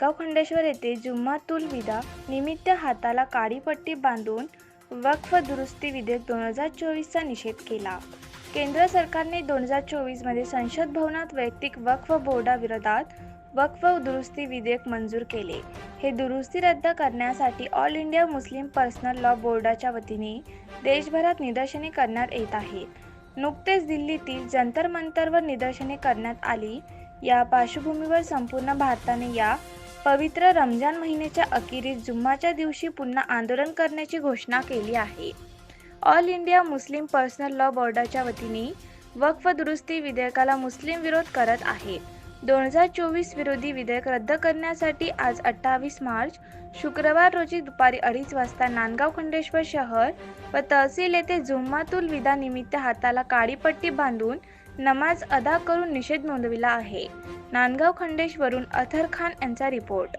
खंडेश्वर येथे जुम्मातुल विदा निमित्त हाताला काळीपट्टी बांधून वक्फ दुरुस्ती विधेयक दोन हजार चोवीसचा निषेध केला. केंद्र सरकारने दोन हजार चोवीसमध्ये संसद भवनात वैयक्तिक वक्फ बोर्डाविरोधात वक्फ दुरुस्ती विधेयक मंजूर केले. हे दुरुस्ती रद्द करण्यासाठी All India Muslim Personal Law बोर्डाच्या वतीने देशभरात निदर्शने करण्यात येत आहेत. नुकतेच दिल्लीतील जंतर मंतरवर निदर्शने करण्यात आली. या पार्श्वभूमीवर संपूर्ण भारताने या पवित्र रमजान महिन्याच्या अखेरीस जुम्माच्या दिवशी पुन्हा आंदोलन करण्याची घोषणा केली आहे. All India Muslim Personal Law बोर्डाच्या वतीने वक्फ दुरुस्ती विधेयकाला मुस्लिम विरोध करत आहे. दोन हजार चोवीस विरोधी विधेयक रद्द करण्यासाठी आज अठ्ठावीस मार्च शुक्रवार रोजी दुपारी अडीच वाजता नांदगाव खंडेश्वर शहर व तहसील येथे जुम्मातुल विदा निमित्त हाताला काळीपट्टी बांधून नमाज अदा करून निषेध नोंदविला आहे. नांदगाव खंडेश्वरून अथर खान यांचा रिपोर्ट.